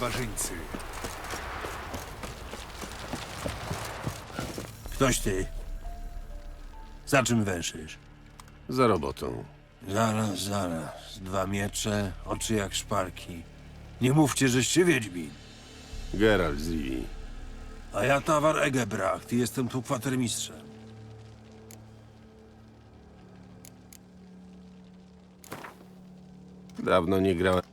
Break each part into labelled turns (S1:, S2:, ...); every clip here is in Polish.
S1: barbarzyńcy.
S2: Ktoś ty. Za czym węszysz?
S3: Za robotą.
S2: Zaraz, zaraz. Dwa miecze, oczy jak szparki. Nie mówcie, żeście Wiedźmin.
S3: Geralt z Rivii.
S2: A ja Tawar Egebracht i jestem tu kwatermistrzem.
S3: Dawno nie grałem.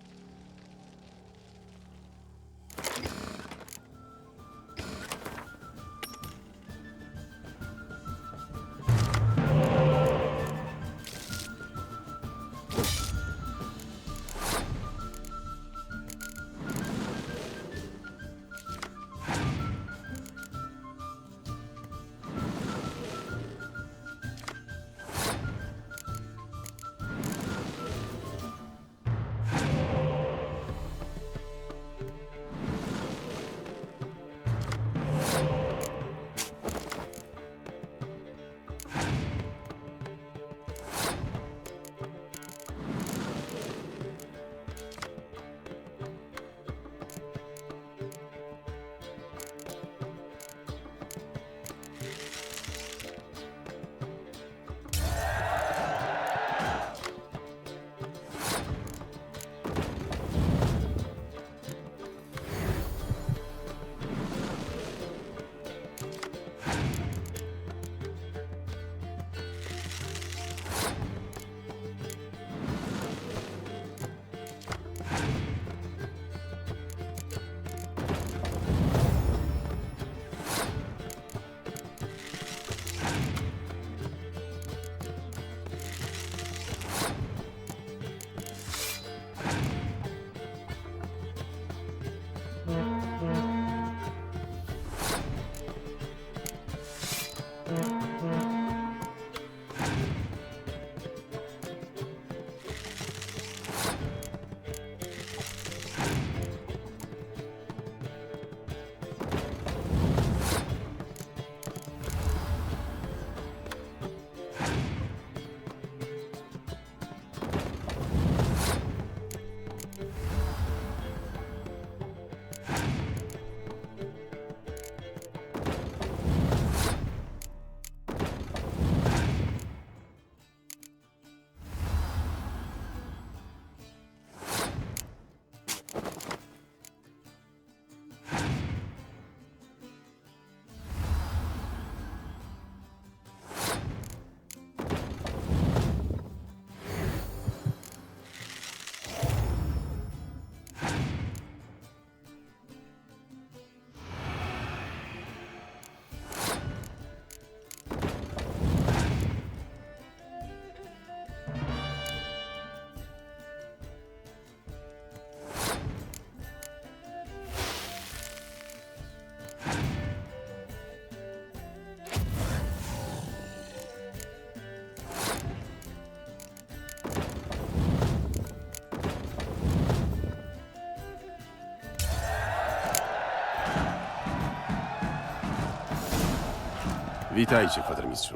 S3: Witajcie, kwatermistrzu.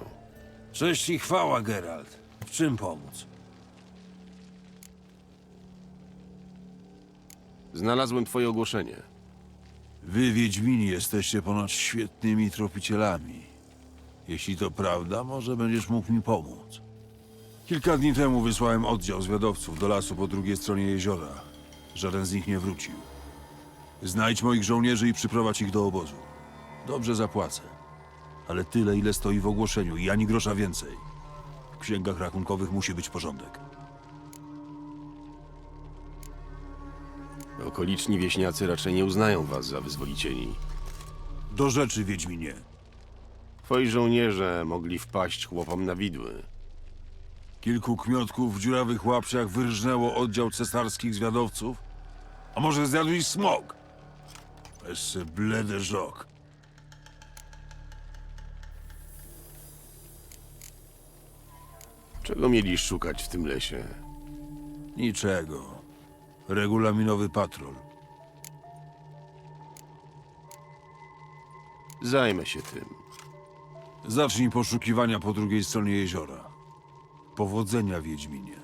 S2: Cześć i chwała, Geralt. W czym pomóc?
S3: Znalazłem twoje ogłoszenie.
S1: Wy, Wiedźmini, jesteście ponoć świetnymi tropicielami. Jeśli to prawda, może będziesz mógł mi pomóc. Kilka dni temu wysłałem oddział zwiadowców do lasu po drugiej stronie jeziora. Żaden z nich nie wrócił. Znajdź moich żołnierzy i przyprowadź ich do obozu. Dobrze zapłacę. Ale tyle, ile stoi w ogłoszeniu i ani grosza więcej. W księgach rachunkowych musi być porządek.
S3: Okoliczni wieśniacy raczej nie uznają was za wyzwolicieli.
S1: Do rzeczy, Wiedźminie.
S3: Twoi żołnierze mogli wpaść chłopom na widły.
S1: Kilku kmiotków w dziurawych łapsiach wyrżnęło oddział cesarskich zwiadowców? A może zjadł ich smog? Jeszcze bledy żok.
S3: Czego mieli szukać w tym lesie?
S1: Niczego. Regulaminowy patrol.
S3: Zajmę się tym.
S1: Zacznij poszukiwania po drugiej stronie jeziora. Powodzenia, Wiedźminie.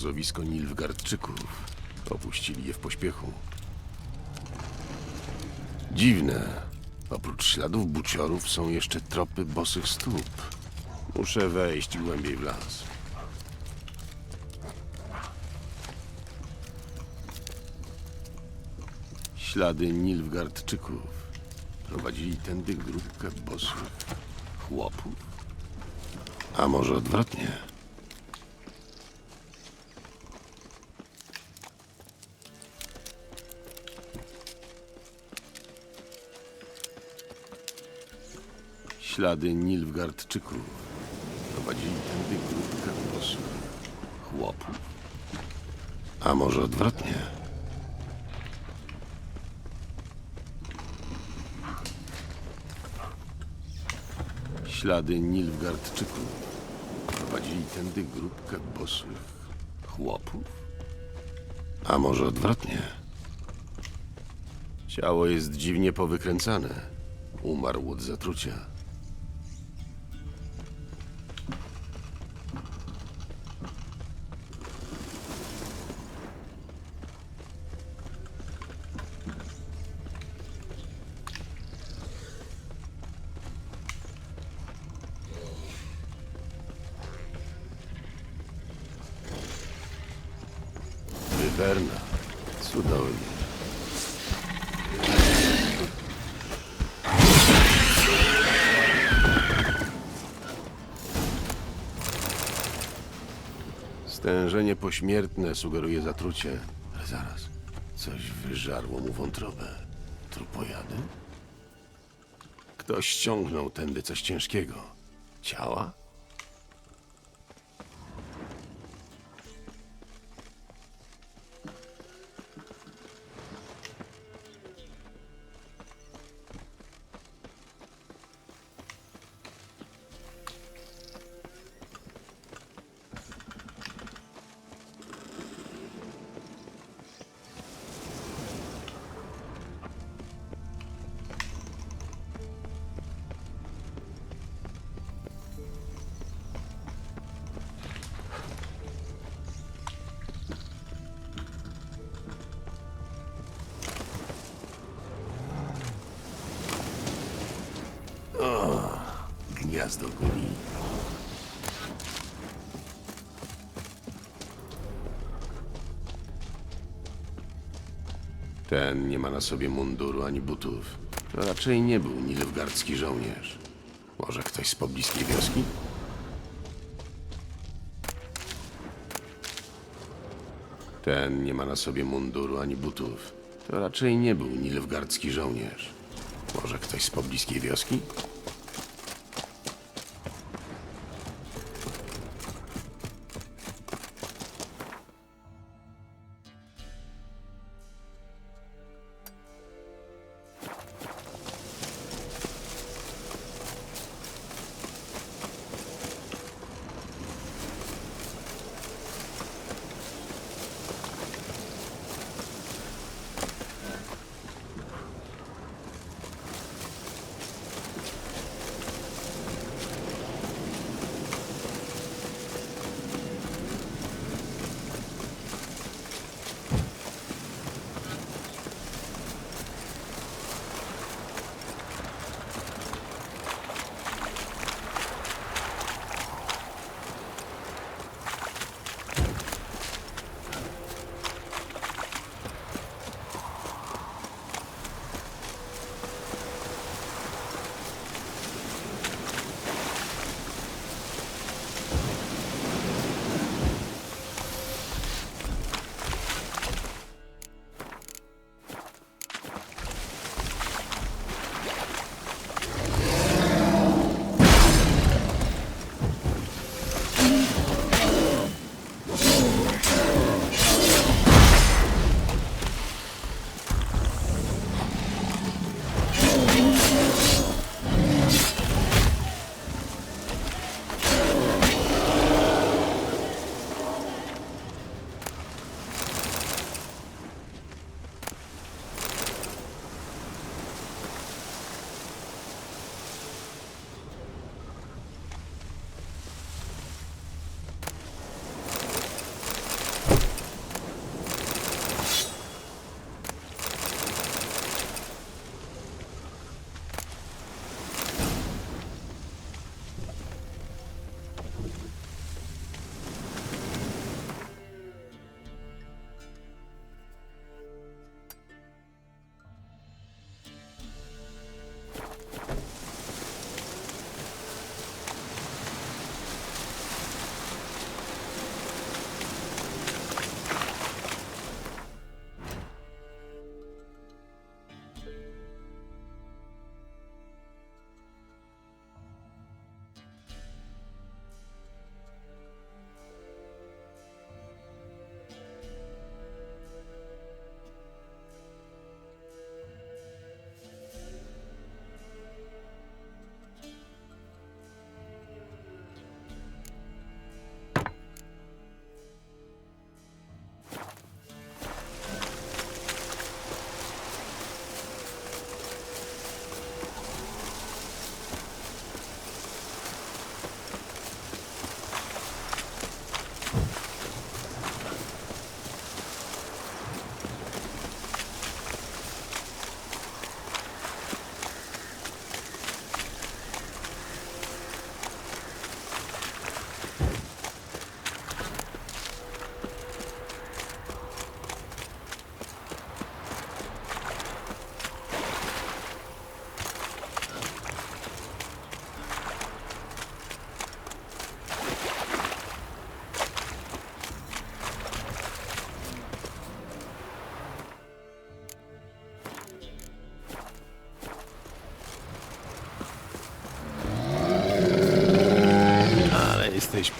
S3: Obozowisko Nilfgardczyków. Opuścili je w pośpiechu. Dziwne. Oprócz śladów buciorów są jeszcze tropy bosych stóp. Muszę wejść głębiej w las. Ślady Nilfgardczyków. Prowadzili tędy grupkę bosych chłopów? A może odwrotnie? Ślady Nilfgardczyków. Prowadzili tędy grupkę bosów chłopów. A może odwrotnie? Ślady Nilfgardczyków. Prowadzili tędy grupkę bosych chłopów. A może odwrotnie? Ciało jest dziwnie powykręcane. Umarł od zatrucia. Wywerna. Cudownie. Stężenie pośmiertne sugeruje zatrucie. Ale zaraz. Coś wyżarło mu wątrobę. Trupojady? Ktoś ściągnął tędy coś ciężkiego. Ciała? Guli. Ten nie ma na sobie munduru ani butów. To raczej nie był nilfgardzki żołnierz. Może ktoś z pobliskiej wioski? Ten nie ma na sobie munduru ani butów. To raczej nie był nilfgardzki żołnierz. Może ktoś z pobliskiej wioski?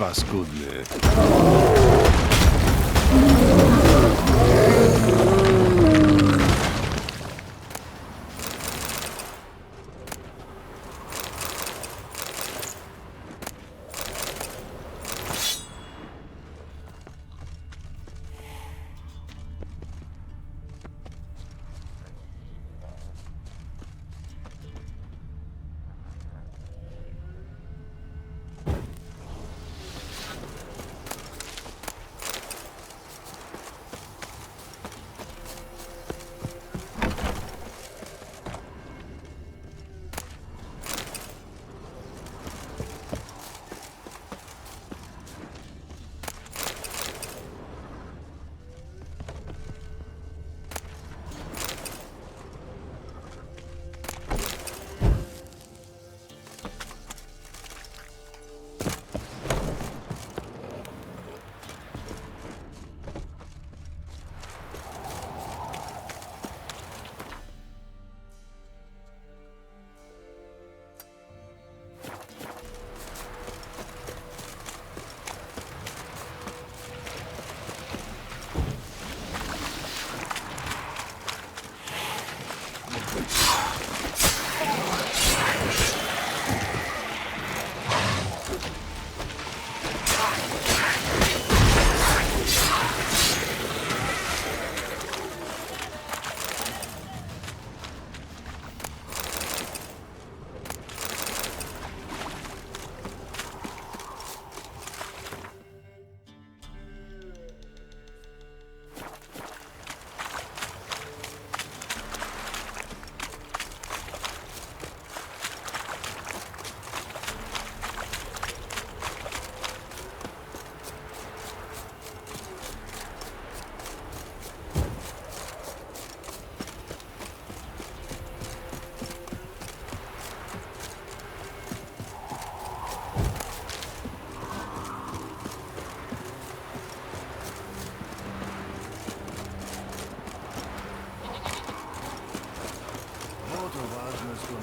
S3: paskudny.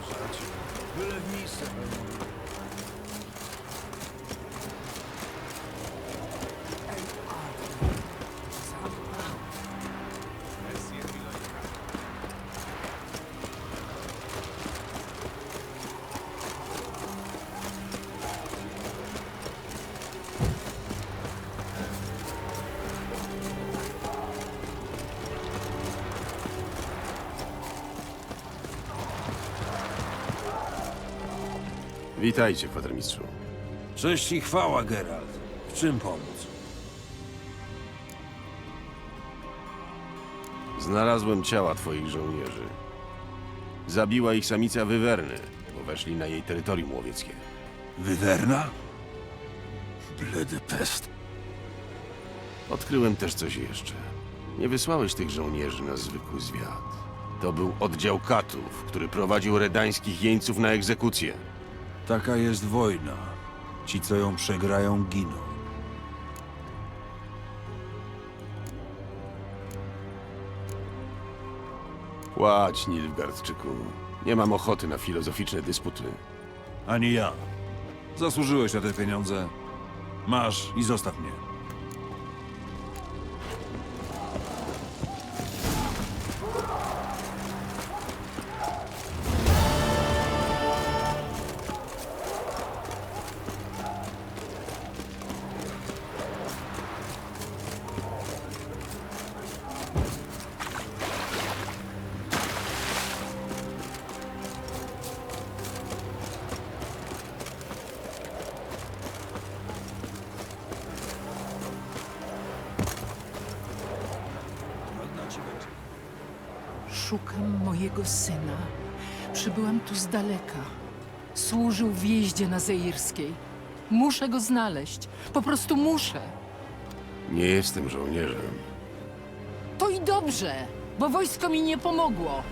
S3: Jesteś paskudny. Witajcie, kwatermistrzu.
S2: Cześć i chwała, Geralt. W czym pomóc?
S3: Znalazłem ciała twoich żołnierzy. Zabiła ich samica Wywerny, bo weszli na jej terytorium łowieckie.
S1: Wywerna? Bledy pest.
S3: Odkryłem też coś jeszcze. Nie wysłałeś tych żołnierzy na zwykły zwiat. To był oddział katów, który prowadził redańskich jeńców na egzekucję.
S1: Taka jest wojna. Ci, co ją przegrają, giną.
S3: Płać, Nilfgaardczyku. Nie mam ochoty na filozoficzne dysputy.
S1: Ani ja. Zasłużyłeś na te pieniądze. Masz i zostaw mnie.
S4: Szukam mojego syna. Przybyłam tu z daleka. Służył w jeździe na Zeirskiej. Muszę go znaleźć. Po prostu muszę.
S3: Nie jestem żołnierzem.
S4: To i dobrze, bo wojsko mi nie pomogło.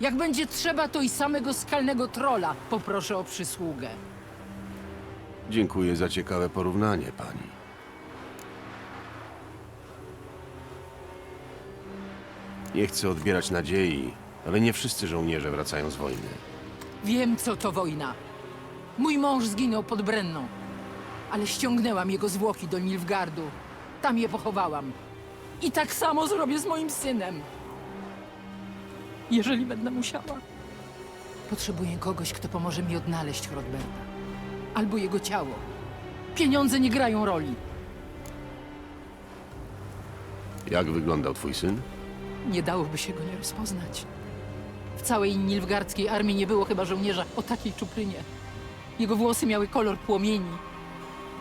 S4: Jak będzie trzeba, to i samego skalnego trola poproszę o przysługę.
S3: Dziękuję za ciekawe porównanie, pani. Nie chcę odbierać nadziei, ale nie wszyscy żołnierze wracają z wojny.
S4: Wiem, co to wojna. Mój mąż zginął pod Brenną. ale ściągnęłam jego zwłoki do Nilfgardu. Tam je pochowałam. I tak samo zrobię z moim synem. Jeżeli będę musiała. Potrzebuję kogoś, kto pomoże mi odnaleźć Hrodberta. Albo jego ciało. Pieniądze nie grają roli.
S3: Jak wyglądał twój syn?
S4: Nie dałoby się go nie rozpoznać. W całej nilfgardzkiej armii nie było chyba żołnierza o takiej czuprynie. Jego włosy miały kolor płomieni.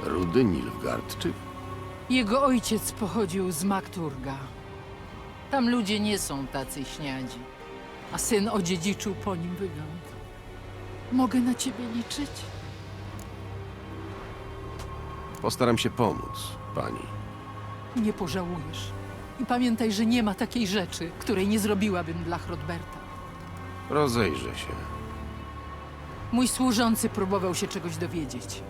S3: Rudy Nilfgaardczyk?
S4: Jego ojciec pochodził z Makturga. Tam ludzie nie są tacy śniadzi, a syn odziedziczył po nim wygląd. Mogę na ciebie liczyć?
S3: Postaram się pomóc, pani.
S4: Nie pożałujesz. I pamiętaj, że nie ma takiej rzeczy, której nie zrobiłabym dla Hrodberta.
S3: Rozejrzę się.
S4: Mój służący próbował się czegoś dowiedzieć.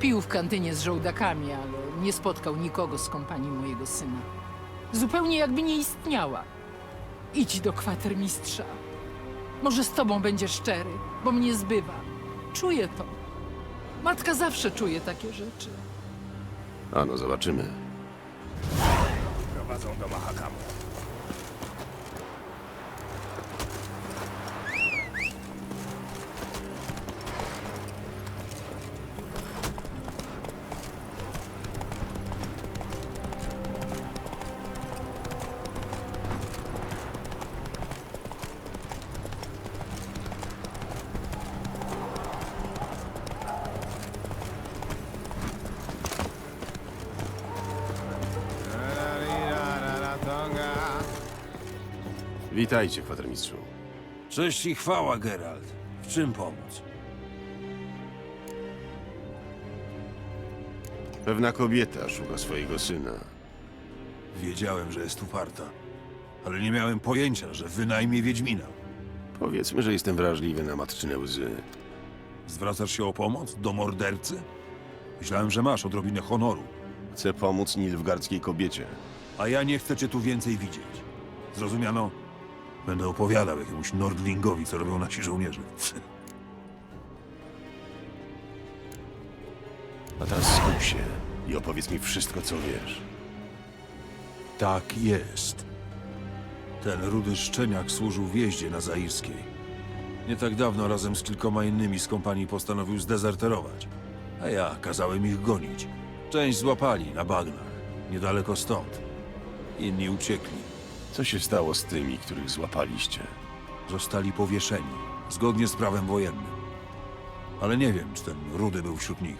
S4: Pił w kantynie z żołdakami, ale nie spotkał nikogo z kompanii mojego syna. Zupełnie jakby nie istniała. Idź do kwatermistrza. Może z tobą będzie szczery, bo mnie zbywa. Czuję to. Matka zawsze czuje takie rzeczy.
S3: Ano, zobaczymy.
S5: マゾンどもはかも
S3: Witajcie, kwatermistrzu.
S2: Cześć i chwała, Geralt. W czym pomóc?
S3: Pewna kobieta szuka swojego syna.
S1: Wiedziałem, że jest uparta, ale nie miałem pojęcia, że wynajmie Wiedźmina.
S3: Powiedzmy, że jestem wrażliwy na matczyne łzy.
S1: Zwracasz się o pomoc? Do mordercy? Myślałem, że masz odrobinę honoru,
S3: Chcę pomóc nilfgaardzkiej kobiecie.
S1: a ja nie chcę cię tu więcej widzieć. Zrozumiano? Będę opowiadał jakiemuś Nordlingowi, co robią nasi żołnierze.
S3: A teraz skup się i opowiedz mi wszystko, co wiesz.
S1: Tak jest. Ten rudy szczeniak służył w jeździe na Zairskiej. Nie tak dawno razem z kilkoma innymi z kompanii postanowił zdezerterować. A ja kazałem ich gonić. Część złapali na bagnach, niedaleko stąd. Inni uciekli.
S3: Co się stało z tymi, których złapaliście?
S1: Zostali powieszeni, zgodnie z prawem wojennym. Ale nie wiem, czy ten rudy był wśród nich.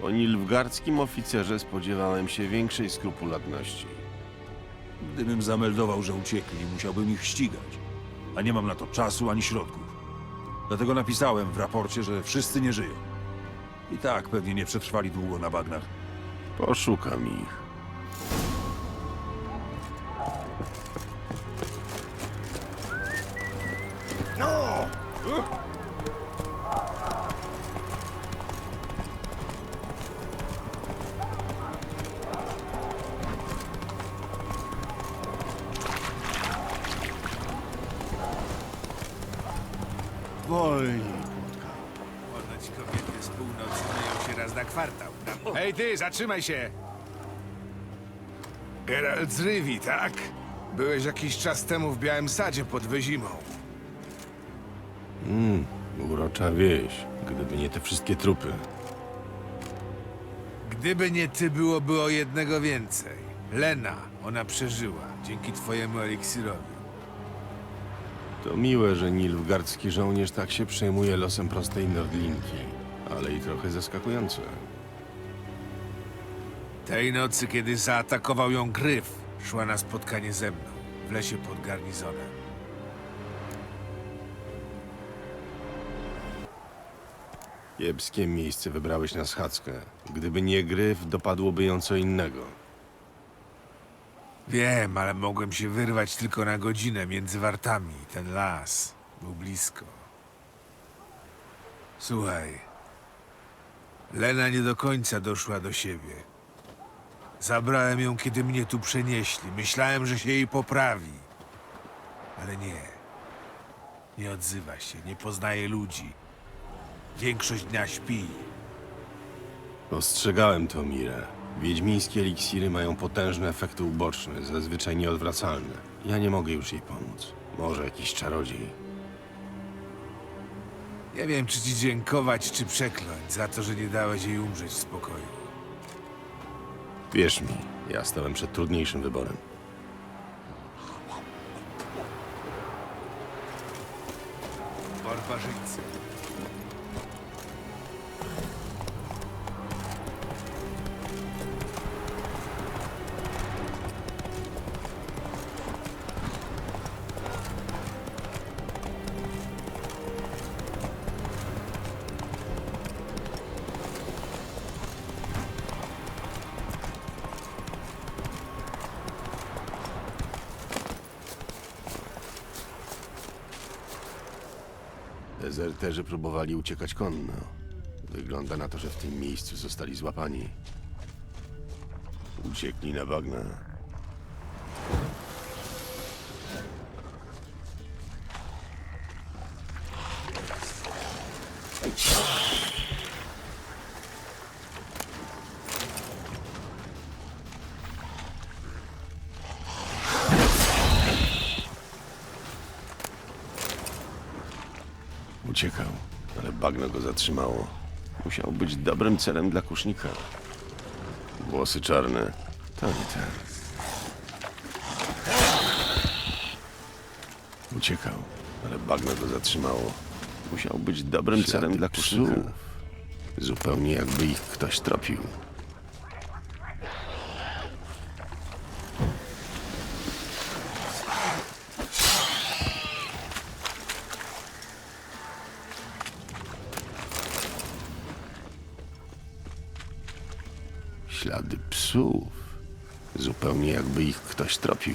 S3: Po nilfgaardzkim oficerze spodziewałem się większej skrupulatności.
S1: Gdybym zameldował, że uciekli, musiałbym ich ścigać. A nie mam na to czasu ani środków. Dlatego napisałem w raporcie, że wszyscy nie żyją. I tak pewnie nie przetrwali długo na bagnach.
S3: Poszukam ich.
S5: Ponoć kobiety z północy myją się raz na kwartał. Hej ty, zatrzymaj się! Geralt z Rivi, tak? Byłeś jakiś czas temu w Białym Sadzie pod Wyzimą.
S3: Urocza wieś, gdyby nie te wszystkie trupy.
S5: Gdyby nie ty, byłoby o jednego więcej. Lena, ona przeżyła, dzięki twojemu eliksirowi.
S3: To miłe, że nilfgaardzki żołnierz tak się przejmuje losem prostej Nordlinki, ale i trochę zaskakujące.
S5: Tej nocy, kiedy zaatakował ją Gryf, szła na spotkanie ze mną, w lesie pod garnizonem.
S3: Kiepskie miejsce wybrałeś na schadzkę. Gdyby nie gryf, dopadłoby ją co innego.
S5: Wiem, ale mogłem się wyrwać tylko na godzinę między wartami. Ten las był blisko. Słuchaj. Lena nie do końca doszła do siebie. Zabrałem ją, kiedy mnie tu przenieśli. Myślałem, że się jej poprawi. Ale nie. Nie odzywa się, nie poznaje ludzi. Większość dnia śpi.
S3: Ostrzegałem to, Mirę. Wiedźmińskie eliksiry mają potężne efekty uboczne, zazwyczaj nieodwracalne. Ja nie mogę już jej pomóc. Może jakiś czarodziej.
S5: Nie wiem, czy ci dziękować, czy przekląć za to, że nie dałeś jej umrzeć w spokoju.
S3: Wierz mi, ja stałem przed trudniejszym wyborem.
S5: Barbarzyńcy.
S3: Dezerterzy próbowali uciekać konno. Wygląda na to, że w tym miejscu zostali złapani. Uciekli na bagna. Uciekał, ale bagno go zatrzymało. Musiał być dobrym celem dla kusznika. Włosy czarne. To nie ten. Uciekał, ale bagno go zatrzymało. Musiał być dobrym celem dla kusznika. Zupełnie jakby ich ktoś tropił. Ktoś tropił.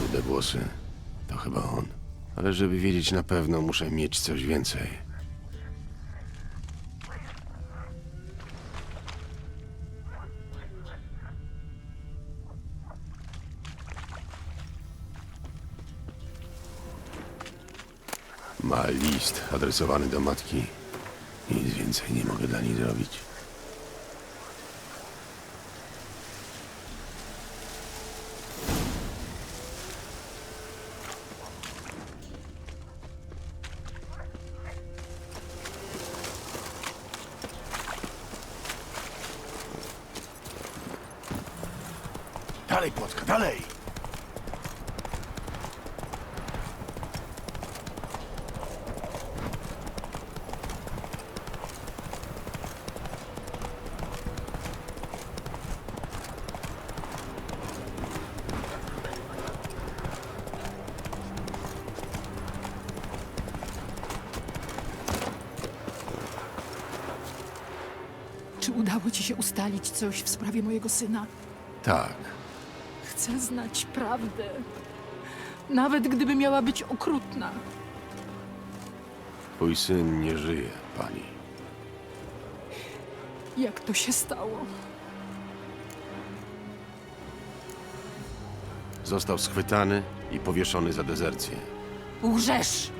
S3: Rude włosy. To chyba on. Ale żeby wiedzieć na pewno, muszę mieć coś więcej. Ma list adresowany do matki. Nic więcej nie mogę dla niej zrobić.
S4: Czy udało ci się ustalić coś w sprawie mojego syna?
S3: Tak,
S4: Chcę znać prawdę. Nawet gdyby miała być okrutna.
S3: twój syn nie żyje, pani.
S4: Jak to się stało?
S3: Został schwytany i powieszony za dezercję.
S4: Łżesz!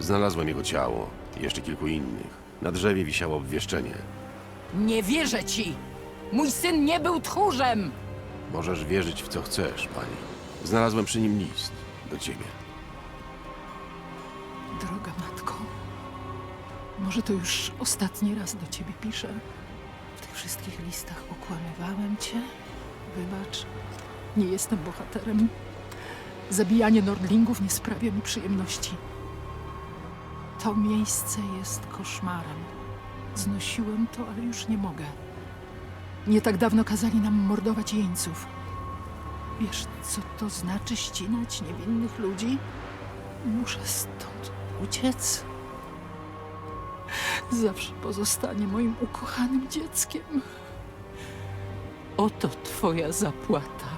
S3: Znalazłem jego ciało i jeszcze kilku innych. Na drzewie wisiało obwieszczenie.
S4: Nie wierzę ci! Mój syn nie był tchórzem!
S3: Możesz wierzyć w co chcesz, pani. Znalazłem przy nim list do ciebie.
S4: Droga matko, może to już ostatni raz do ciebie piszę. W tych wszystkich listach okłamywałem cię. Wybacz, nie jestem bohaterem. Zabijanie Nordlingów nie sprawia mi przyjemności. To miejsce jest koszmarem. Znosiłem to, ale już nie mogę. Nie tak dawno kazali nam mordować jeńców. Wiesz, co to znaczy ścinać niewinnych ludzi? Muszę stąd uciec. Zawsze pozostanie moim ukochanym dzieckiem. Oto twoja zapłata.